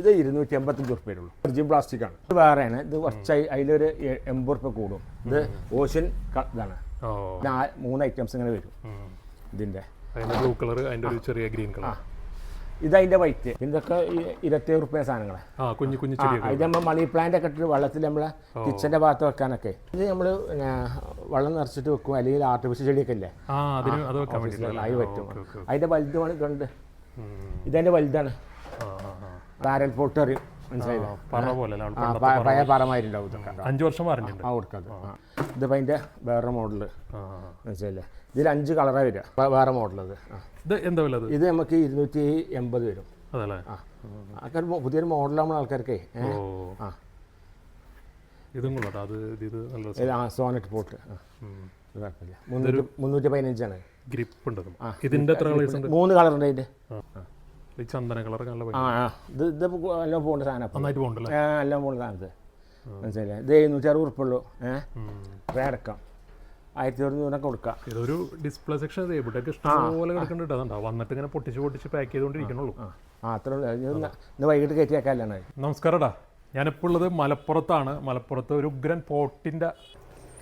ഇത് ഇരുന്നൂറ്റി എൺപത്തഞ്ച് ഉറുപ്പ്യ ഉള്ളൂ വെർജിൻ പ്ലാസ്റ്റിക് ആണ്. ഇത് വേറെയാണ്. ഇത് കുറച്ച് അതിലൊരു എൺപത് ഉറുപ്പ കൂടും. ഇത് ഓഷൻ ഇതാണ്. മൂന്ന് ഐറ്റംസ് ഇങ്ങനെ വരും. ഇതിന്റെ. ഇതിന്റെ ബ്ലൂ കളർ ഒരു ചെറിയ ഗ്രീൻ കളർ ഇത് അതിന്റെ വൈറ്റ് ഇതൊക്കെ ഇരുപത്തി ഉറുപ്പിയ സാധനങ്ങളെ. കുഞ്ഞു കുഞ്ഞു ഇത് നമ്മൾ മണി പ്ലാന്റ് ഒക്കെ ഇട്ടിട്ട് വെള്ളത്തിൽ നമ്മളെ കിച്ചന്റെ ഭാഗത്ത് വെക്കാനൊക്കെ. ഇത് നമ്മൾ വെള്ളം നിറച്ചിട്ട് വെക്കും. അല്ലെങ്കിൽ ആർട്ടിഫിഷ്യൽ ചെടിയൊക്കെ അല്ലേ അതിന് പറ്റും. അതിന്റെ വലുതുമാണ് കണ്ട്. ഇതതിന്റെ വലുതാണ്. ആ പാരൽ മനസ്സിലായില്ലേ പഴയ പറമാരുണ്ടാവും ഇതൊക്കെ. അഞ്ച് വർഷം വാറണ്ടി ആ കൊടുക്കാതെ ഇത് അതിന്റെ വേറെ മോഡൽ. ആ. മനസ്സിലായില്ലേ? ഇതിൽ അഞ്ച് കളറാണ് വരിക. വേറെ മോഡലത്. ഇത് എന്താ വില ഇത് നമുക്ക് ഇരുന്നൂറ്റി എൺപത് വരും. അതല്ലേ? ആ. ആൾക്കാർ പുതിയൊരു മോഡലാണ് ആൾക്കാർക്ക്. ആ. ഇതും കൊള്ളാട്ടോ അത് ഇത് നല്ല ആ സോനറ്റ് പോട്ട്. കുഴപ്പമില്ല. മുന്നൂറ്റി പതിനഞ്ചാണ്. ഗ്രിപ്പ് ഉണ്ട് അതും. ഇതിന്റെ എത്ര കളേഴ്സ് ഉണ്ട്? മൂന്ന് കളറുണ്ട് അതിന്റെ ആ. ചന്ദന കളർ. ആ ആ. ഇത് ഇത് എല്ലാം പോകേണ്ട സാധനം നന്നായിട്ട് പോകണ്ടല്ലേ ആ എല്ലാം പോകേണ്ട സാധനത്ത്. മനസ്സിലായി ഇത് എഴുന്നൂറ്റി അറുപത് ഉറുപ്പുള്ളൂ ഏഹ് റേ അടക്കാം. ആയിരത്തി ഒരുന്നൂറൊക്കെ കൊടുക്കാം. ഇതൊരു ഡിസ്പ്ലേ സെക്ഷൻ ഇവിടെയൊക്കെ ഇഷ്ടംപോലെ കിടക്കുന്നുണ്ട് അതുണ്ടോ? വന്നിട്ട് ഇങ്ങനെ പൊട്ടിച്ച് പൊട്ടിച്ച് പാക്ക് ചെയ്തുകൊണ്ടിരിക്കണുള്ളൂ. ആ അത്ര ഇന്ന് വൈകിട്ട് കയറ്റി വെക്കാനാണ് നമസ്കാരടാ ഞാനിപ്പോൾ ഉള്ളത് മലപ്പുറത്താണ്. മലപ്പുറത്ത് ഒരു ഉഗ്രൻ പോട്ടിന്റെ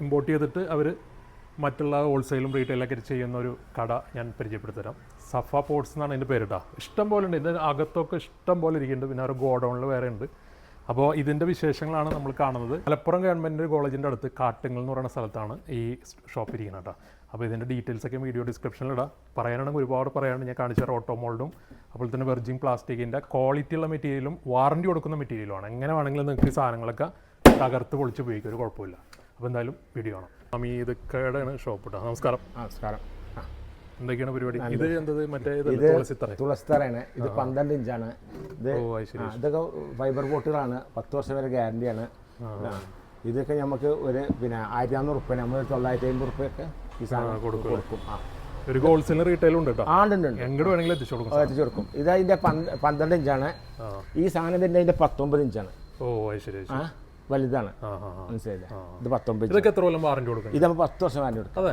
ഇമ്പോർട്ട് ചെയ്തിട്ട് അവർ മറ്റുള്ള ഹോൾസെയിലും റീറ്റെയിലൊക്കെ ചെയ്യുന്ന ഒരു കട ഞാൻ പരിചയപ്പെടുത്തി തരാം സഫ പോർട്സ് എന്നാണ് അതിന്റെ കേട്ടോ ഇഷ്ടം പോലെ ഉണ്ട് ഇതിന്റെ അകത്തൊക്കെ ഇഷ്ടം പോലെ ഇരിക്കുന്നുണ്ട്. പിന്നെ ഒരു ഗോഡൗണിൽ വേറെ ഉണ്ട്. അപ്പോൾ ഇതിന്റെ വിശേഷങ്ങളാണ് നമ്മൾ കാണുന്നത്. മലപ്പുറം ഗവൺമെന്റ് കോളേജിന്റെ അടുത്ത് കാട്ടുങ്ങൾ എന്ന് പറയുന്ന സ്ഥലത്താണ് ഈ ഷോപ്പ് ഇരിക്കുന്നത് കേട്ടോ. അപ്പോൾ ഇതിന്റെ ഡീറ്റെയിൽസ് ഒക്കെ വീഡിയോ ഡിസ്ക്രിപ്ഷനിൽ ഇടാം. പറയാനാണെങ്കിൽ ഒരുപാട് പറയാനുണ്ട്. ഞാൻ കാണിച്ച ഓട്ടോമോൾഡും അപ്പോൾ തന്നെ വെർജിൻ പ്ലാസ്റ്റിക്കിന്റെ ക്വാളിറ്റി ഉള്ള മെറ്റീരിയലും വാറണ്ടി കൊടുക്കുന്ന മെറ്റീരിയലുമാണ് എങ്ങനെ വേണമെങ്കിലും നിങ്ങൾക്ക് ഈ സാധനങ്ങളൊക്കെ തകർത്ത് പൊളിച്ച് ഉപയോഗിക്കും. ഒരു കുഴപ്പമില്ല. അപ്പോൾ എന്തായാലും വീഡിയോ ആണ് ഇതൊക്കെയാണ് ഷോപ്പ് കേട്ടോ നമസ്കാരം. നമസ്കാരം. എന്തൊക്കെയാണ് പരിപാടി? ഇത് എന്തത്? മറ്റേ ഇത് തുളസിത്തറയാണ് തുളസിത്തറ. ഇത് പന്ത്രണ്ട് ഇഞ്ചാണ്. ഇത് ഇതൊക്കെ ഫൈബർ ബോട്ടുകളാണ് പത്ത് വർഷം വരെ ഗ്യാരണ്ടിയാണ് ഇതൊക്കെ നമുക്ക് ഒരു പിന്നെ ആയിരത്തി അഞ്ഞൂറ് റുപ്യ നമ്മൾ തൊള്ളായിരത്തി അമ്പത് റുപ്യൊക്കെ ഈ സാധനം കൊടുക്കും. ഒരു ഹോൾസെയിൽ റീറ്റെയിൽ ഉണ്ട് കേട്ടോ ആണ്ടുണ്ട് എങ്ങോട്ട് വേണമെങ്കിലും എത്തിച്ചു കൊടുക്കും എത്തിച്ചു കൊടുക്കും. ഇത് അതിന്റെ പന്ത്രണ്ട് ഇഞ്ചാണ്. ഈ സാധനം ഇതിന്റെ അതിന്റെ പത്തൊമ്പത് ഇഞ്ചാണ്. ഓ ശരി. ആ. വലുതാണ്. മനസ്സിലായില്ലേ? ഇത് പത്തൊമ്പത് ഇഞ്ച് ഇതൊക്കെ എത്ര കൊല്ലം വാറണ്ടി കൊടുക്കും ഇത് നമ്മൾ പത്ത് വർഷം വാറന്റി കൊടുക്കും.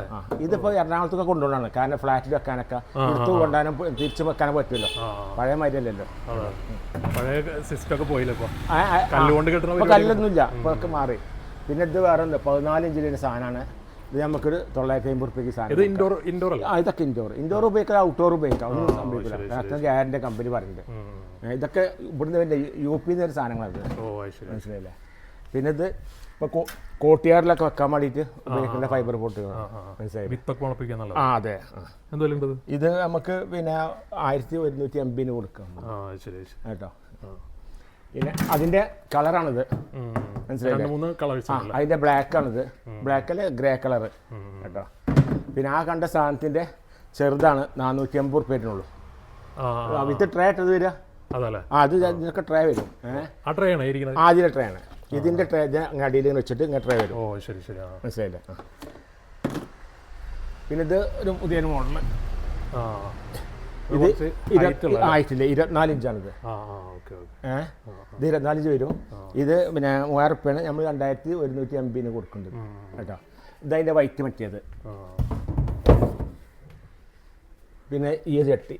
ഇതിപ്പോൾ എറണാകുളത്തൊക്കെ കൊണ്ടുപോകണം കാരണം ഫ്ലാറ്റിൽ വെക്കാനൊക്കെ എടുത്തു കൊണ്ടുപോകാനും തിരിച്ചു വെക്കാനും പറ്റുമല്ലോ പഴയ മാതിരി അല്ലല്ലോ. പഴയ സിസ്റ്റം ഒക്കെ പോയില്ലേ ഇപ്പൊ? ആ, ആ, കല്ലുകൊണ്ട് കിട്ടുന്ന കല്ലൊന്നുമില്ല. ഇപ്പോൾ ഒക്കെ മാറി. പിന്നെ ഇത് വേറെ ഒന്നും പതിനാല് ഇഞ്ചിലൊരു സാധനമാണ് ഇത് നമുക്കൊരു തൊള്ളായിരത്തി അമ്പത് റുപ്യക്ക് സാധനം ഇൻഡോർ ഇൻഡോർ അല്ല? ഇതൊക്കെ ഇൻഡോർ ഇൻഡോർ ഉപയോഗിക്കാം ഔട്ട്ഡോർ ഉപയോഗിക്കാം. ഒന്നും സംഭവിക്കില്ല. അത്ര ഗ്യാരന്റെ കമ്പനി പറഞ്ഞിട്ട് ഇതൊക്കെ ഇവിടുന്ന് യു പിന്നൊരു നിന്ന് സാധനങ്ങളാണ് മനസ്സിലായില്ലേ? പിന്നെ ഇത് ഇപ്പോൾ കോട്ടിയാറിലൊക്കെ വെക്കാൻ വേണ്ടിയിട്ട് ഉപയോഗിക്കുന്ന ഫൈബർ ബോട്ടുകൾ മനസ്സിലായി? ആ അതെ. ഇത്? നമുക്ക് പിന്നെ ആയിരത്തി ഒരുന്നൂറ്റി എൺപതിന് കൊടുക്കാം. കേട്ടോ? പിന്നെ അതിന്റെ കളറാണിത്. മനസ്സിലായി അതിന്റെ ബ്ലാക്ക് ആണിത് ബ്ലാക്ക് അല്ലെ? ഗ്രേ കളർ കേട്ടോ? പിന്നെ ആ കണ്ട സാധനത്തിന്റെ ചെറുതാണ് നാനൂറ്റി അമ്പത് റുപ്യറ്റിനുള്ളൂ ആ വിത്ത് ട്രേ ഇട്ടത് വരിക? ആ അത് ഇതിനൊക്കെ ട്രേ വരും. ഏഹ് ആ ട്രേ ആണ്? ആദ്യത്തെ ട്രേ ആണ്. ഇതിന്റെ ട്രേ അടിയിൽ വെച്ചിട്ട് ഇങ്ങനെ ട്രേ വരും. ഓ ശരി ശരി മനസ്സിലായില്ലേ? പിന്നെ ഇത് ഒരു പുതിയ മോഡൽ ഇത് ആയിട്ടില്ല? ഇരുപത്തിനാല് ഇഞ്ചാണിത്. ഏഹ് ഇത് ഇരുപത്തിനാല് ഇഞ്ച് വരും. ഇത് പിന്നെ മൂവായിരം റുപ്യാണ് നമ്മൾ രണ്ടായിരത്തി ഒരുന്നൂറ്റി എൺപതിന് കൊടുക്കുന്നുണ്ട് കേട്ടോ. ഇതതിന്റെ വൈറ്റ് മറ്റിയത് പിന്നെ ഈ ചട്ടി.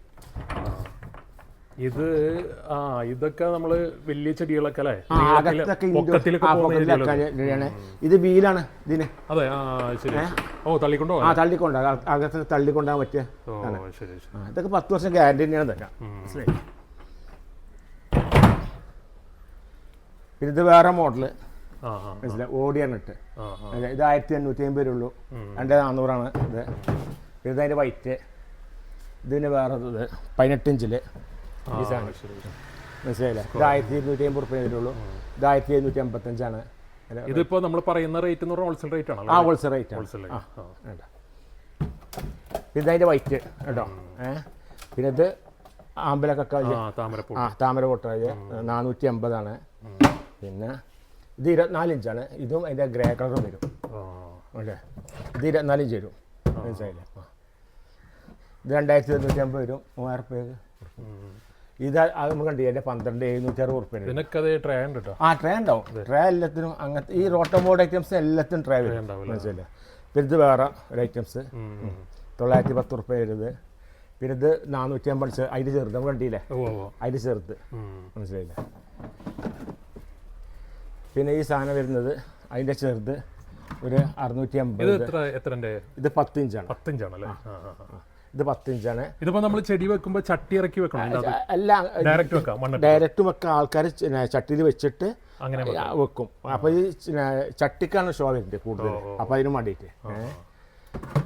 ഇത് ആ ഇതൊക്കെ നമ്മൾ വലിയ ചെടികളൊക്കെ അല്ലേ? ഇത് വീലാണ് ഇതിന്. അതെ ഓ തള്ളിക്കൊണ്ടോ? ആ തള്ളിക്കൊണ്ടോ അകത്ത് തള്ളിക്കൊണ്ടാൻ പറ്റിയ ഇതൊക്കെ പത്ത് വർഷം ഗ്യാരണ്ടി തന്നെയാണ് ഇതൊക്കെ. പിന്നെ ഇത് വേറെ മോഡൽ. മനസ്സിലായി? ഓടിയാണ് ഇട്ട്. ഇത് ആയിരത്തി അഞ്ഞൂറ്റി അമ്പത് ഉള്ളൂ രണ്ട് നാന്നൂറാണ് ഇത്. പിന്നെ ഇതിന്റെ വൈറ്റ്. ഇതിന് വേറെ ഇത് പതിനെട്ട് ശരി. മനസ്സിലായില്ലേ ഇത് ആയിരത്തി ഇരുന്നൂറ്റി അമ്പത് റുപ്യ വരുള്ളൂ ഇത് ആയിരത്തി എഴുന്നൂറ്റി അമ്പത്തഞ്ചാണ് അഞ്ചാണ് ഇതിപ്പോ നമ്മൾ പറയുന്ന റേറ്റ് എന്ന് പറഞ്ഞാൽ ഹോൾസെയിൽ റേറ്റ് ആ ഹോൾസെയിൽ റേറ്റ് ആണ്. ഹോൾസെയിൽ ഇത് അതിന്റെ വൈറ്റ് കേട്ടോ. ഏഹ് പിന്നെ ഇത് ആമ്പലൊക്കെ ആ താമരപ്പൂ ആ താമര പൊട്ടാൽ നാനൂറ്റി അമ്പതാണ് പിന്നെ ഇത് ഇരുപത്തിനാല് ഇഞ്ചാണ് ഇതും അതിന്റെ ഗ്രേ കളറും വരും. അല്ലേ? ഇത് ഇരുപത്തിനാല് ഇഞ്ച് വരും മനസ്സിലായില്ലേ? ഇത് രണ്ടായിരത്തി ഇരുന്നൂറ്റി അമ്പത് വരും. മൂവായിരം റുപ്യക്ക് ഉം. ഇത് നമുക്ക് കണ്ടില്ല എന്റെ പന്ത്രണ്ട് എഴുന്നൂറ്റി അറുപത് റുപ്യ ട്രേ ഉണ്ട് കേട്ടോ ആ ട്രേ ഉണ്ടാവും. ട്രേ എല്ലാത്തിനും അങ്ങനത്തെ ഈ റോട്ടോമോഡ് ഐറ്റംസ് എല്ലാത്തിനും ട്രേ വരും. ഉണ്ടാവില്ല. പിന്നെ ഇത് വേറെ ഒരു ഐറ്റംസ്. തൊള്ളായിരത്തി പത്ത് റുപ്യ വരുന്നത് പിന്നെ ഇത് നാനൂറ്റി അമ്പത് അതിന് ചെറുത് നമ്മൾ കണ്ടില്ലേ? അതിന് ചെറുത്. മനസ്സിലായില്ല മനസ്സിലായില്ലേ? പിന്നെ ഈ സാധനം വരുന്നത് അതിന്റെ ചെറുത് ഒരു അറുന്നൂറ്റി അമ്പത് ഇത് പത്ത് ഇഞ്ചാണ് ആ, ആ. ഇത് പത്ത് ഇഞ്ചാണ് ഇതിപ്പോ നമ്മൾ ചെടി വെക്കുമ്പോൾ ചട്ടി ഇറക്കി വെക്കണം? അല്ല ഡയറക്റ്റ് വെക്കാം ഡയറക്റ്റ് വെക്കാൻ ആൾക്കാർ ചട്ടിയിൽ വെച്ചിട്ട് അങ്ങനെ വെക്കും. അപ്പൊ ഈ ചട്ടിക്കാണ് ഷോ വരുന്നത് കൂടുതൽ അപ്പൊ അതിന് വേണ്ടിയിട്ട്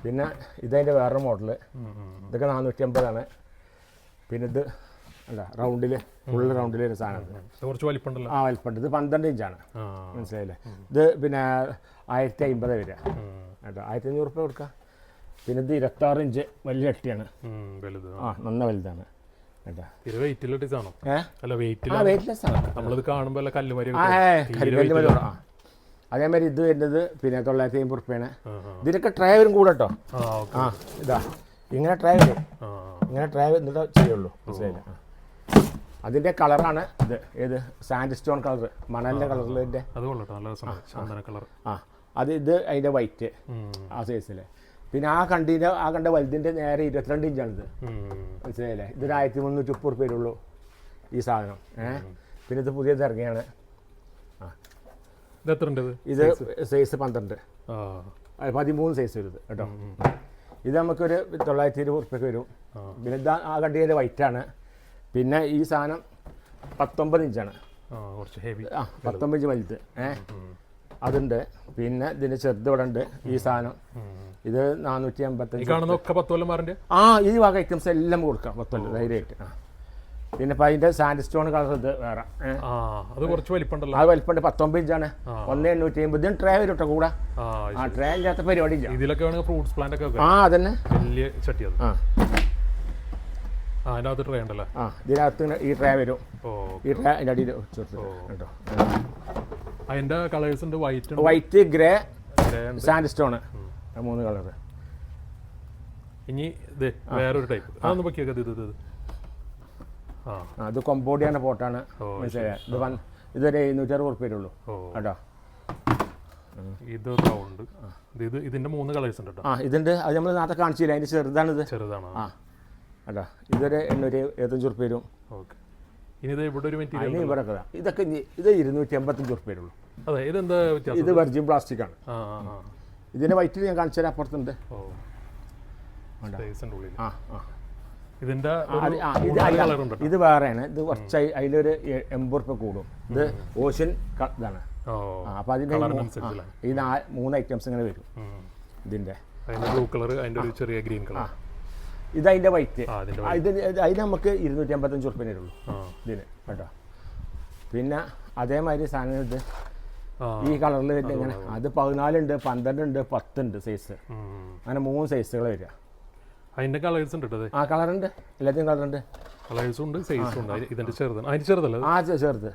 പിന്നെ ഇതതിന്റെ വേറൊരു മോഡൽ. ഇതൊക്കെ നാനൂറ്റി അമ്പതാണ് പിന്നെ ഇത് അല്ല റൗണ്ടിൽ ഫുൾ റൗണ്ടിൽ ഒരു സാധനം ആ വലിപ്പമുണ്ട്. ഇത് പന്ത്രണ്ട് ഇഞ്ചാണ്. മനസ്സിലായില്ലേ? ഇത് പിന്നെ ആയിരത്തി അമ്പത് വരിക. കേട്ടോ ആയിരത്തി അഞ്ഞൂറ് റുപ്യ കൊടുക്കാം. പിന്നെ ഇത് ഇരുപത്താറ് ഇഞ്ച് വലിയ ചട്ടിയാണ് വലുത്. ആ നന്ന വലുതാണ്. അതേമാതിരി ഇത് വരുന്നത് പിന്നെ തൊള്ളായിരത്തി അമ്പത് റുപ്യാണ് ഇതിനൊക്കെ ഡ്രൈവറും വരും കൂടെ കേട്ടോ. ആ ഇതാ. ഇങ്ങനെ ഡ്രൈവർ വരും ഇങ്ങനെ ട്രേ എന്നിട്ട് ചെയ്യുള്ളൂ. മനസ്സിലായില്ല? അതിന്റെ കളറാണ് ഇത്. ഏത്? സാൻഡ് സ്റ്റോൺ കളർ മണലിന്റെ കളറിൽ അത് ആ ഇത് അതിന്റെ വൈറ്റ് ആ സൈസിൽ പിന്നെ ആ കണ്ടിന്റെ ആ കണ്ട വലുതിന്റെ നേരെ ഇരുപത്തിരണ്ട് ഇഞ്ചാണിത്. മനസ്സിലായില്ലേ? ഇതൊരു ആയിരത്തി മുന്നൂറ്റി മുപ്പത് റുപ്യ വരുള്ളൂ ഈ സാധനം. ഏ? പിന്നെ ഇത് പുതിയത് ഇറങ്ങിയാണ്. ഇത് സൈസ്? പന്ത്രണ്ട്. പതിമൂന്ന് സൈസ് വരും ഇത് കേട്ടോ. ഇത് നമുക്കൊരു തൊള്ളായിരത്തി ഇരുപത് ഉറുപ്പ്യക്ക് വരും. പിന്നെ ഇതാ ആ കണ്ടിയുടെ വൈറ്റാണ് പിന്നെ ഈ സാധനം പത്തൊമ്പത് ഇഞ്ചാണ്. ആ പത്തൊമ്പത് ഇഞ്ച് വലുത്. ഏ? അതുണ്ട്. പിന്നെ ഇതിന്റെ ചെറുത് ഇവിടെ ഉണ്ട്. ഈ സാധനം. ഇത് നാനൂറ്റി ഈ അമ്പത്തഞ്ച് കാണുന്ന ഒക്കെ പത്ത് ആ ഈ വക ഐറ്റംസ് എല്ലാം കൊടുക്കാം പത്തൊല്ലം ധൈര്യമായിട്ട്. പിന്നെ ഇപ്പം അതിന്റെ സാൻഡ് സ്റ്റോൺ കളർ ഇത് വേറെ. ആ അത് കുറച്ച് വലിപ്പമുണ്ടല്ലോ. അത് വലിപ്പമുണ്ട്. പത്തൊമ്പത് ഇഞ്ചാണ്. ഒന്ന് എണ്ണൂറ്റി അമ്പത് ട്രേ വരും കേട്ടോ കൂടെ. ആ ട്രേ ഇല്ലാത്ത പരിപാടി ഇതിലൊക്കെ വേണമെങ്കിൽ ഫ്രൂട്ട്സ് പ്ലാന്റ് ഒക്കെ ആ അതന്നെ. വലിയ ചട്ടി അത്. ആ. അകത്ത് ട്രേ ഉണ്ടല്ലോ? ആ ഇതിനകത്ത് ഈ ട്രേ വരും. ഈ ട്രേ അതിന്റെ അടിയിൽ കേട്ടോ. അതിന്റെ കളേഴ്സ് ഉണ്ട് white white grey. Sand stone മൂന്ന് കളർ ഇനി ഇത് വേറൊരു ടൈപ്പ് അതൊന്ന് ഇത് ഇത് അത് കൊമ്പോഡിയാണ് പോട്ടാണ് ഇത് വൺ ഇതൊരു എഴുന്നൂറ്റി അറുപത് ഉറുപ്പ്യ ഉള്ളൂ കേട്ടോ. ഇത് റൗണ്ട് ഇത് ഇത് ഇതിന്റെ മൂന്ന് കളേഴ്സ് ഉണ്ട് ആ ഇതുണ്ട് അത് നമ്മൾ നേരത്തെ കാണിച്ചില്ല? അതിന്റെ ഇത് ചെറുതാണ്? ആ. കേട്ടോ. ഇതൊരു എണ്ണൂറ്റി എഴുപത്തഞ്ച് ഉറുപ്പ്യ വരും. ഓക്കെ. ഇനി ഇത് ഇവിടെ ഒരു മെറ്റീരിയൽ ഇവിടെ ഇതൊക്കെ ഇത് ഇരുന്നൂറ്റി എൺപത്തഞ്ച് ഉള്ളൂ. അതെ ഇതെന്താ വ്യത്യാസം? ഇത് വെർജിൻ പ്ലാസ്റ്റിക് ആണ്. ഇതിന്റെ വൈറ്റിൽ ഞാൻ കാണിച്ചു തരാം അപ്പുറത്തുണ്ട്. ആ ആ. ഇതിന്റെ ഇത് വേറെയാണ്. ഇത് കുറച്ച് അതിലൊരു എൺപത് റുപ്യ കൂടും. ഇത് ഓഷ്യൻ ഇതാണ്. ഓ അതിന്റെ ഈ മൂന്ന് ഐറ്റംസ് ഇങ്ങനെ വരും. ഇതിന്റെ. ബ്ലൂ കളർ അതിന്റെ ഒരു ചെറിയ ഗ്രീൻ കളർ ഇത് അതിന്റെ വൈറ്റ് അതിന്റെ ഇത് അതിന് നമുക്ക് ഇരുന്നൂറ്റി അമ്പത്തഞ്ച് ഉറുപ്പ്യ ഉള്ളൂ ഇതിന് കേട്ടോ. പിന്നെ അതേമാതിരി സാധനം ഇത് ഈ കളറിൽ വരുന്ന ഇങ്ങനെ അത് പതിനാലുണ്ട് പന്ത്രണ്ടുണ്ട് പത്തുണ്ട് സൈസ്. അങ്ങനെ മൂന്ന് സൈസുകൾ വരിക. അതിന്റെ കളേഴ്സ് ഉണ്ട് ആ കളർ കളറുണ്ട് എല്ലാത്തിനും കളറുണ്ട് കളേഴ്സും ഉണ്ട് സൈസും ഉണ്ട്. ഇതിന്റെ ചെറുതാണ്. അതിന് ചെറുതല്ല ആ ചെറുത്?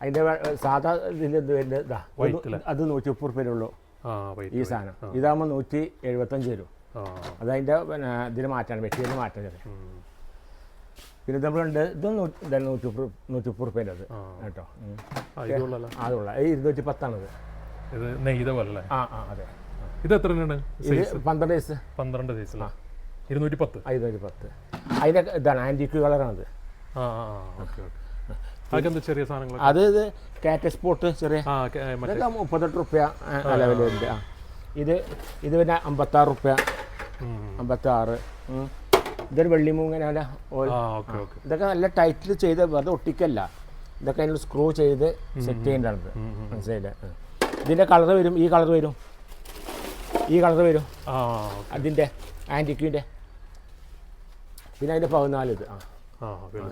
അതിന്റെ സാധാ ഇതിൽ ഇത് വരുന്നത് അത് നൂറ്റി മുപ്പത് ഉള്ളൂ ഈ സാധനം. ഇതാകുമ്പോൾ നൂറ്റി എഴുപത്തഞ്ച് വരും. ആ. അത് അതിന്റെ പിന്നെ ഇതിന് മാറ്റാണ് മെറ്റീരിയൽ മാറ്റാൻ ചെറിയ. പിന്നെ നമ്മളുണ്ട് ഇത് നൂറ്റി നൂറ്റി മുപ്പത് നൂറ്റി മുപ്പത് റുപ്യേന്റെ അത്. കേട്ടോ. അതുള്ള ഈ ഇരുന്നൂറ്റി പത്താണത് ഇത് നെയ്ത പോലെ ആ ആ അതെ. ഇത് എത്ര ഇത് സൈസ് പന്ത്രണ്ട് സൈസ്. പന്ത്രണ്ട് സൈസിലാ ഇരുന്നൂറ്റി പത്ത് ഇരുന്നൂറ്റി പത്ത് അതിന്റെ ഇതാണ് ആന്റിക്ക് കളറാണത്. ആ ആ ഓക്കെ ഓക്കെ. അതൊക്കെ ചെറിയ സാധനങ്ങൾ അത് ഇത് കാറ്റ് സ്പോട്ട് ചെറിയ. മുപ്പത്തെട്ട് റുപ്യ ലെവലുണ്ട് ഇത് ഇത് പിന്നെ അമ്പത്താറ് റുപ്യ. അമ്പത്താറ്. ഇതൊരു വെള്ളിമൂങ്ങന ഓയിൽ ആ ഓക്കെ ഓക്കെ. ഇതൊക്കെ നല്ല ടൈറ്റിൽ ചെയ്ത് വെറുതെ ഒട്ടിക്കല്ല. ഇതൊക്കെ അതിനുള്ള സ്ക്രൂ ചെയ്ത് സെറ്റ് ചെയ്യേണ്ടത് മനസ്സിലായില്ലേ? ഇതിന്റെ ഇതിന്റെ കളർ വരും ഈ കളർ വരും. ഈ കളർ വരും. ആ അതിന്റെ ആന്റിക്യൂന്റെ പിന്നെ അതിന്റെ പതിനാല് ഇത് ആ.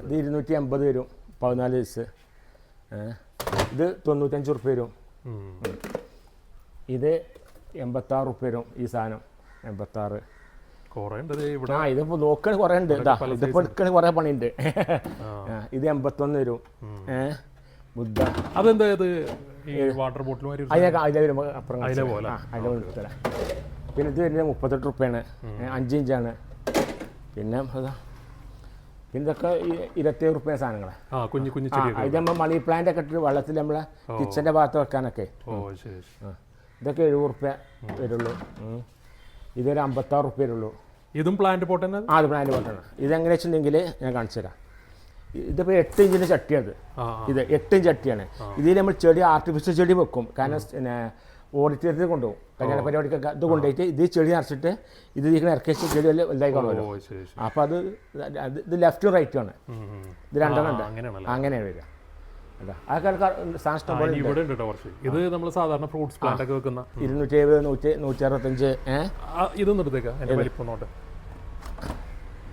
ഇത് ഇരുന്നൂറ്റി അമ്പത് വരും പതിനാല് വയസ്സ് ഇത് തൊണ്ണൂറ്റഞ്ച് ഉറുപ്പ്യ വരും. ഇത് എൺപത്താറ് ഉറുപ്പ്യ വരും ഈ സാധനം. എൺപത്താറ്. ആ ഇതിപ്പോൾ നോക്കണ കുറേ ഉണ്ട്. ഇതാ പല ഇതിപ്പോൾ എടുക്കണ കുറേ പണിയുണ്ട്. ഇത് എൺപത്തൊന്ന് വരും. ബുദ്ധ. അതെന്താ വാട്ടർ ബോട്ടിൽ അതിലെ അപ്പുറം അതിലെ പിന്നെ ഇത് വരുന്നത് മുപ്പത്തെട്ട് റുപ്യാണ്. അഞ്ച് ഇഞ്ചാണ് പിന്നെ പിന്നെ ഇതൊക്കെ ഇരുപത്തി ഇരുപത്തേഴ് റുപ്യ സാധനങ്ങളെ. കുഞ്ഞു കുഞ്ഞു ഇത് നമ്മൾ മണി പ്ലാന്റ് ഒക്കെ ഇട്ട് വെള്ളത്തിൽ നമ്മളെ കിച്ചന്റെ ഭാഗത്ത് വെക്കാനൊക്കെ. ഇതൊക്കെ എഴുപത് റുപ്യ വരുള്ളൂ. ഇതൊരു അമ്പത്താറ് റുപ്യ ഉള്ളൂ. ഇതും പ്ലാന്റ് പോട്ടെന്ന് ആ അത് പ്ലാന്റ് പോട്ടാണ് ഇതെങ്ങനെ വെച്ചിട്ടുണ്ടെങ്കിൽ ഞാൻ കാണിച്ചു തരാം. ഇതിപ്പോൾ എട്ട് ഇഞ്ചിന്റെ ചട്ടിയാണ് ഇത്. എട്ട് ഇഞ്ച് ചട്ടിയാണ്. ഇതിൽ നമ്മൾ ചെടി ആർട്ടിഫിഷ്യൽ ചെടി വെക്കും. കാരണം പിന്നെ ഓഡിറ്റോറിയത്തിൽ കൊണ്ടുപോകും. കല്യാണ പരിപാടിക്കൊക്കെ ഇത് കൊണ്ടുപോയിട്ട് ഇത് ചെടി നിറച്ചിട്ട് ഇത് ഇരിക്കുന്ന ഇറക്കി വെച്ച് ചെടി വല്ല വലുതായി കാണുമല്ലോ അപ്പോൾ അത് ഇത് ലെഫ്റ്റ് റൈറ്റും ആണ്. ഇത് രണ്ടെണ്ണം ഉണ്ട്. അങ്ങനെയാണ് വരിക. ഇവിടെ ഉണ്ട്. കേട്ടോ കുറച്ച്. ഇത് നമ്മൾ സാധാരണ ഫ്രൂട്ട്സ് പ്ലാന്റ് ഒക്കെ വെക്കുന്ന. ഇരുന്നൂറ്റി എഴുപത് നൂറ്റി നൂറ്റി അറുപത്തഞ്ച് ഏഹ് ആ, ഇത് നിർത്തേക്ക എന്റെ വലിപ്പം നോട്ട്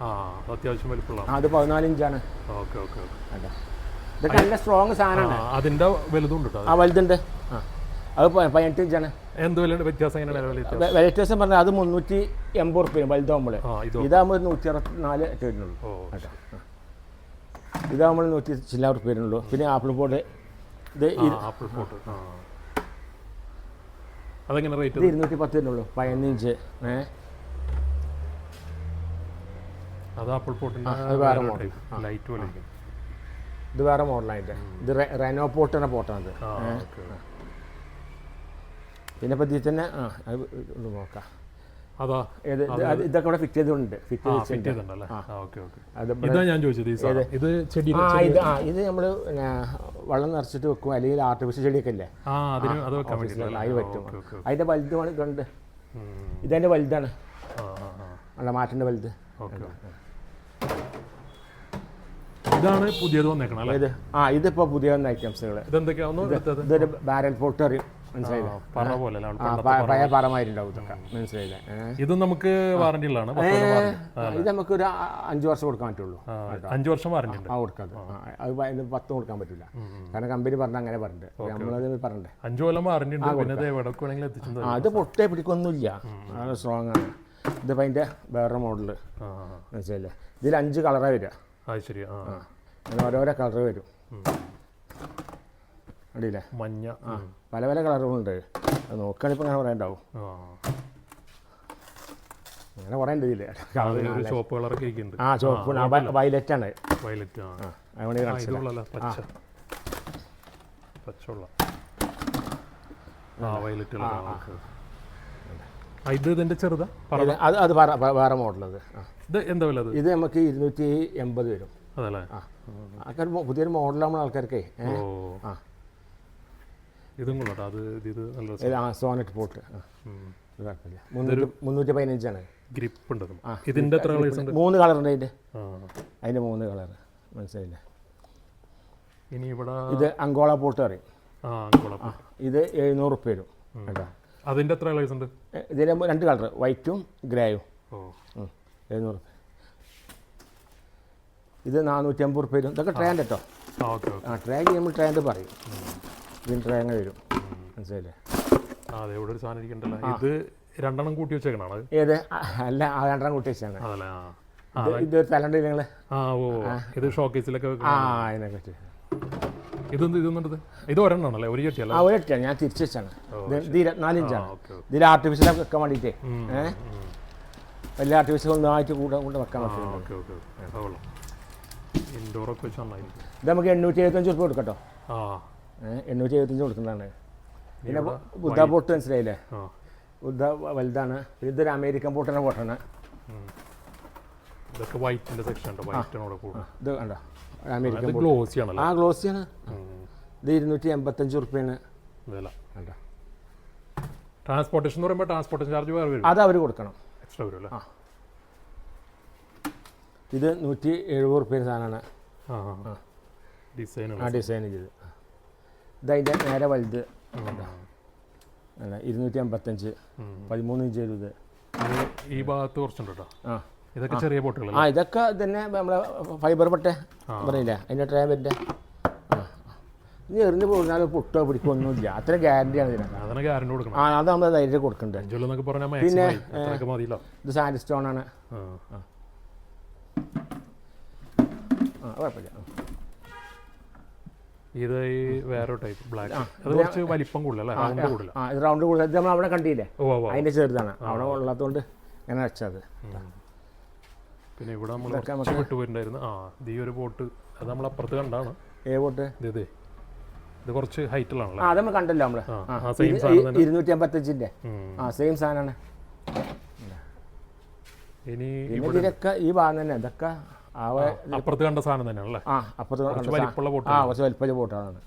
ആ അത്യാവശ്യം വലിപ്പമുള്ള അത് പതിനാല് ഇഞ്ചാണ് ഓക്കെ ഓക്കെ. ഇതൊക്കെ നല്ല സ്ട്രോങ് സാധനമാണ്. അതിന്റെ വലുതുണ്ട് കേട്ടോ ആ വലുതുണ്ട്. ആ. അത് പതിനെട്ട് ഇഞ്ചാണ് എന്ത് വില വ്യത്യാസം വില വ്യത്യാസം? പറഞ്ഞാൽ അത് മുന്നൂറ്റി എൺപത് റുപ്യ വലുതാകുമ്പോൾ ഇതാകുമ്പോൾ നൂറ്റി അറുപത്തിനാല് വരുന്നുള്ളൂ. കേട്ടോ. ഇതാകുമ്പോൾ നൂറ്റി ചില്ലാ റുപ്യ വരുന്നുള്ളൂ പിന്നെ ആപ്പിൾ പോട്ട്. ഇത് ആപ്പിൾ ഫോട്ട് ആ. അതെങ്ങനെ റേറ്റ് ഇരുന്നൂറ്റി പത്ത് വരുന്നുള്ളൂ. പതിനഞ്ച്. ഏ? അത് ആപ്പിൾ അത് വേറെ മോഡൽ ലൈറ്റ് പോലെ ഇത് വേറെ മോഡലായിട്ട് ഇത് റെനോ പോട്ടിന്റെ എന്ന പോട്ടാണ് ആ പിന്നെ ഇപ്പം ഇതിൽ തന്നെ ആ അത് നോക്കാം. അതാ ഇതൊക്കെ ഇവിടെ ഫിറ്റ് ചെയ്തിട്ടുണ്ട് ഫിറ്റ് ചെയ്തിട്ടുണ്ടല്ലേ? Okay okay. ഇതാ ഞാൻ ചോദിച്ചത് ഇത് ചെടി ഇത് നമ്മൾ വെള്ളം നിറച്ചിട്ട് വെക്കും അല്ലെങ്കിൽ ആർട്ടിഫിഷ്യൽ ചെടിയൊക്കെ അല്ലേ അതിന് പറ്റും. അതിന്റെ വലുതാണ് കണ്ട്. ഇതെന്റെ വലുതാണ്. ആ മാറ്റിന്റെ വലുത്. ഇതാണ് പുതിയത് വന്നേക്കണം ആ ഇതിപ്പോ പുതിയ വന്ന ഐറ്റംസുകൾ ഇതൊരു ബാരൽ പോട്ട് അറിയും മനസ്സിലായില്ലേ? പറ പോലെ പഴയ പറമായിട്ടുണ്ടാവും ഇതൊക്കെ. മനസ്സിലായില്ലേ? ഇത് നമുക്ക് വാറണ്ടി ഉള്ളതാണ് ഇത് നമുക്ക് ഒരു അഞ്ച് വർഷം കൊടുക്കാൻ പറ്റുള്ളൂ. അഞ്ച് വർഷം വാറണ്ടി ആ കൊടുക്കാതെ. ആ, അത് പത്ത് കൊടുക്കാൻ പറ്റില്ല കാരണം കമ്പനി പറഞ്ഞ അങ്ങനെ പറഞ്ഞിട്ട്. നമ്മളത് പറഞ്ഞിട്ട്. അഞ്ചു കൊല്ലം വാറണ്ടി ഉണ്ട് അത് പൊട്ടേ പിടിക്കൊന്നുമില്ല. അത് സ്ട്രോങ് ആണ്. ഇതിപ്പോൾ അതിന്റെ വേറെ മോഡൽ. മനസ്സിലായില്ലേ? ഇതിൽ അഞ്ച് കളറാണ് വരിക. അത് ശരി ഓരോരോ കളർ വരും. അടിയില്ലേ? മഞ്ഞ. ആ പല പല കളറുകളുണ്ട്. അത് നോക്കുകയാണെങ്കിൽ ഇപ്പം അങ്ങനെ കുറേ ഉണ്ടാവും അങ്ങനെ കുറേ ഉണ്ട് ഇതിൽ അത് കളറൊക്കെ ഇരിക്കുന്നുണ്ട്. ആ ചുവപ്പ്. വയലറ്റ് ആണ്. വയലറ്റ് ആ. അതുകൊണ്ട് ആ, പച്ച. പച്ചുള്ള ആ വയലറ്റ് ഇത് ചെറുതാ? അത് അത് വേറെ മോഡലത്. ഇത് എന്താ വില ഇത് നമുക്ക് ഇരുന്നൂറ്റി എൺപത് വരും. അതല്ലേ? ആ. പുതിയൊരു മോഡലാകുമ്പോൾ ആൾക്കാർക്ക് ആ. ഇതും കൊള്ളാട്ടോ അത് ഇത് നല്ല ആ സോനറ്റ് പോട്ട്. കുഴപ്പമില്ല മുന്നൂറ്റി മുന്നൂറ്റി പതിനഞ്ചാണ് ഗ്രിപ്പ് ഉണ്ട് ഇതിന്റെ എത്ര കളേഴ്സ് ഉണ്ട് മൂന്ന് കളർ ഉണ്ട് അതിന്റെ അതിന്റെ മൂന്ന് കളർ മനസ്സിലായില്ല? ഇനി ഇവിടെ ഇത് അങ്കോള പോട്ട് പറയും. ആ കുഴപ്പം ഇത് എഴുന്നൂറ് റുപ്യ വരും. കേട്ടോ. അതിന്റെ എത്ര കളേഴ്സ് ഉണ്ട് ഏ, രണ്ട് കളർ വൈറ്റും ഗ്രേയും. എഴുന്നൂറ് ഇത് നാനൂറ്റി അമ്പത് റുപ്യ വരും. ഇതൊക്കെ ട്രാൻഡ് കേട്ടോ. ആ ട്രാൻഡ് ചെയ്യുമ്പോൾ ട്രാൻഡ് പറയും. ഇതിന് ട്രാങ് വരും. മനസ്സിലായില്ലേ? ആ അതെ ഇവിടെ ഒരു സാധനം ഇരിക്കണ്ടല്ലോ ഇത് രണ്ടെണ്ണം കൂട്ടി വെച്ചേക്കണാണ് ഏത്? അല്ല രണ്ടെണ്ണം കൂട്ടി വെച്ചാണ് അതല്ലേ ആ. ആ, ഇത് ഇതൊരു തലണ്ട് നിങ്ങൾ ആ ഓ ഇത് ഷോക്കേസിലൊക്കെ ആ അതിനെ പറ്റി ഇതൊന്നും ഇത്? ഒരെണ്ണാണല്ലേ? ഒരു ചട്ടിയല്ല? ആ ഞാൻ തിരിച്ചു വെച്ചാണ്. ഇത് ഇതിൽ ആർട്ടിഫിഷ്യൽ വെക്കാൻ വേണ്ടിയിട്ടേ. ഏഹ് വലിയ ആർട്ടിഫിഷ്യൽ ഒന്നായിട്ട് കൂടെ കൊണ്ട് വെക്കാൻ പറ്റും ഇൻഡോറൊക്കെ ഇത് നമുക്ക് എണ്ണൂറ്റി എഴുപത്തഞ്ച് റുപ്യ കൊടുക്കട്ടോ. ആ. എണ്ണൂറ്റി എഴുപത്തഞ്ച് കൊടുക്കുന്നതാണ്. പിന്നെ ബുദ്ധ ബോട്ട് മനസ്സിലായില്ലേ? ബുദ്ധ വലുതാണ്. പിന്നെ ഇതൊരു അമേരിക്കൻ പോട്ടിന്റെ ബോട്ടാണ്. ഇതൊക്കെ വൈറ്റിന്റെ സെക്ഷൻ ഇത് കണ്ടോ? അമേരിക്കൻ ആ ഗ്ലോസിയാണ്. ഇത് ഇരുന്നൂറ്റി എൺപത്തഞ്ച് വില. കണ്ടോ? ട്രാൻസ്പോർട്ടേഷൻ എന്ന് പറയുമ്പോൾ ട്രാൻസ്പോർട്ടേഷൻ ചാർജ് വേറെ വരും. അത് അവർ കൊടുക്കണം. എക്സ്ട്രാ വരും അല്ലേ? ഇത് നൂറ്റി എഴുപത് റുപ്യ സാധനമാണ് ഡിസൈൻ ആ ഡിസൈൻ ചെയ്ത്. ഇതതിന്റെ നേരെ വലുത് അല്ല ഇരുന്നൂറ്റി അമ്പത്തഞ്ച് പതിമൂന്ന് ഇഞ്ച് ഇരുപത് ഈ ഭാഗത്ത് കുറച്ചുണ്ട് കേട്ടോ ആ. ഇതൊക്കെ ചെറിയ ബോട്ടുകൾ ആ ഇതൊക്കെ തന്നെ നമ്മളെ ഫൈബർ പട്ടെ പറയില്ലേ അതിന്റെ ട്രാവലിന്റെ ഇനി എറിഞ്ഞ് പോയിരുന്നാൽ പൊട്ടോ പിടിക്കോ ഒന്നുമില്ല. അത്ര ഗ്യാരണ്ടിയാണ് ഇതിനൊക്കെ അതിന് ഗ്യാരണ്ടി കൊടുക്കണം ആ അത് നമ്മൾ ധൈര്യം കൊടുക്കുന്നുണ്ട് പിന്നെ ഇത് സാൻഡ് സ്റ്റോൺ ആണ്. ആ. കുഴപ്പമില്ല. ഇത് ഈ വേറെ ടൈപ്പ് ബ്ലാക്ക് അത് കുറച്ച് വലിപ്പം കൂടുതൽ അല്ലേ റൗണ്ട് കൂടുതൽ ആ ഇത് റൗണ്ട് കൂടുതൽ. ഇത് നമ്മൾ അവിടെ കണ്ടില്ലേ? അതിന്റെ അതിന്റെ ചെറുതാണ് അവിടെ ഉള്ളതുകൊണ്ട് അങ്ങനെ വെച്ചത് പിന്നെ ഇവിടെ നമ്മൾ കുറച്ച് വിട്ടു പോയിട്ടുണ്ടായിരുന്നു. ആ ഇത് ഈ ഒരു ബോട്ട് അത് നമ്മൾ അപ്പുറത്ത് കണ്ടാണ് ഏ ബോട്ട് ഇത് ഇതേ. കുറച്ച് ഹൈറ്റിലാണല്ലോ ആ അത് നമ്മൾ കണ്ടല്ലോ നമ്മൾ. ഇരുന്നൂറ്റി അമ്പത്തഞ്ചിന്റെ ആ സെയിം സാധനമാണ്. ഇനി ഇതിലൊക്കെ ഈ ഭാഗം തന്നെ. ഇതൊക്കെ അപ്പുറത്ത് കണ്ട സാധനം തന്നെയാണ് അല്ലേ ആ അപ്പുറത്ത് ആ കുറച്ച് വലിപ്പമുള്ള ബോട്ടാണ്.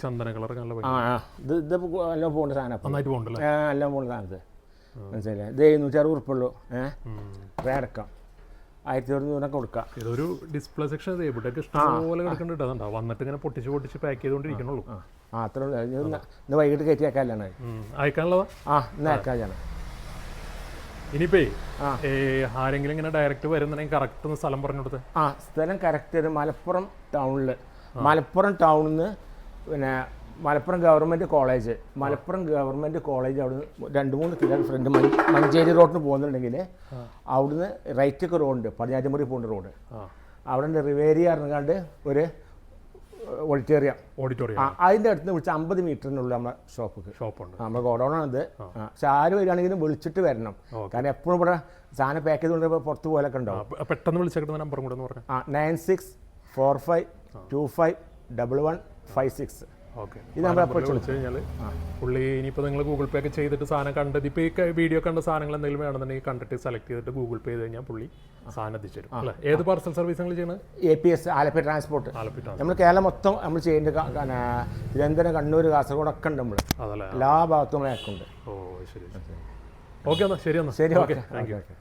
ചന്ദന കളർ നല്ല ആ ഇത് ഇത് എല്ലാം പോകേണ്ട സാധനം നന്നായിട്ട് പോകണ്ടല്ലേ? എല്ലാം പോകുന്ന സാധനത്ത്. മനസ്സിലായില്ലേ? ഇത് എഴുന്നൂറ്റി അറുപത് ഉറുപ്പുള്ളൂ ഏഹ് റേടക്കം ആയിരത്തി ഒരുന്നൂറൊക്കെ കൊടുക്കാം. ഇതൊരു ഡിസ്പ്ലേ സെക്ഷൻ ഇഷ്ടംപോലെ കിടക്കുന്നുണ്ട് വന്നിട്ട് ഇങ്ങനെ പൊട്ടിച്ച് പൊട്ടിച്ച് പാക്ക് ചെയ്തുകൊണ്ടിരിക്കണുള്ളൂ ആ അത്ര ഇന്ന് വൈകിട്ട് കയറ്റി വെക്കാനാണ് ഉം. അയക്കാനുള്ളതാ? ആ ഇന്ന് അയക്കാനാണ് ഇനിയിപ്പേ. ആരെങ്കിലും ഇങ്ങനെ ഡയറക്റ്റ് വരുന്നുണ്ടെങ്കിൽ കറക്റ്റ് ഒന്ന് സ്ഥലം പറഞ്ഞു കൊടുത്ത്. ആ സ്ഥലം കറക്റ്റ് ഒരു മലപ്പുറം ടൗണിൽ മലപ്പുറം ടൗണിൽ നിന്ന് പിന്നെ Malappuram government college Malappuram government college അവിടുന്ന് രണ്ട് മൂന്ന് കിലോമീറ്റർ ഫ്രണ്ട് മഞ്ചേരി റോഡിന് പോകുന്നുണ്ടെങ്കിൽ അവിടുന്ന് റൈറ്റൊക്കെ റോഡുണ്ട് പടിഞ്ഞാറ്റുമുറി പോകുന്ന റോഡ് അവിടെ റിവേരി അറിഞ്ഞാണ്ട് ഒരു ഓഡിറ്റോറിയം ഓഡിറ്റോറിയം ആ അതിന്റെ അടുത്ത് വിളിച്ച അമ്പത് മീറ്ററിനുള്ള നമ്മുടെ ഷോപ്പ് ഷോപ്പുണ്ട്. നമ്മുടെ ഗോഡൗണാണിത് ആ. പക്ഷെ ആര് വരികയാണെങ്കിലും വിളിച്ചിട്ട് വരണം. കാരണം എപ്പോഴും ഇവിടെ സാധനം പാക്ക് ചെയ്തുകൊണ്ട് പുറത്ത് പോലൊക്കെ ഉണ്ടാവും പെട്ടെന്ന് വിളിച്ചേക്കുന്ന നമ്പർ കൂടെ ഒന്ന് പറഞ്ഞു. ആ nine six four five two five double one five six. Okay. ഇത് നമ്മൾ അപ്പോൾ വിളിച്ചു കഴിഞ്ഞാൽ പുള്ളി ഇനിയിപ്പോൾ നിങ്ങൾ ഗൂഗിൾ പേ ഒക്കെ ചെയ്തിട്ട് സാധനം കണ്ടത് ഇപ്പോൾ ഈ വീഡിയോ കണ്ട സാധനങ്ങൾ എന്തെങ്കിലും വേണമെന്നുണ്ടെങ്കിൽ കണ്ടിട്ട് സെലക്ട് ചെയ്തിട്ട് ഗൂഗിൾ പേ ചെയ്ത് കഴിഞ്ഞാൽ പുള്ളി സാധനം എത്തിച്ചേരും. അല്ലേ? ഏത് പാർസൽ സർവീസ് നിങ്ങൾ ചെയ്യുന്നത് A P S Alleppey transport Alleppey നമ്മൾ കേരളം മൊത്തം നമ്മൾ ചെയ്യേണ്ട തിരുവനന്തപുരം കണ്ണൂർ കാസർഗോഡ് ഒക്കെ ഉണ്ട് നമ്മൾ എല്ലാ ഭാഗത്തും ഓ ശരി ഓക്കെ എന്നാൽ ശരി എന്നാൽ ശരി okay. Okay. Thank you okay.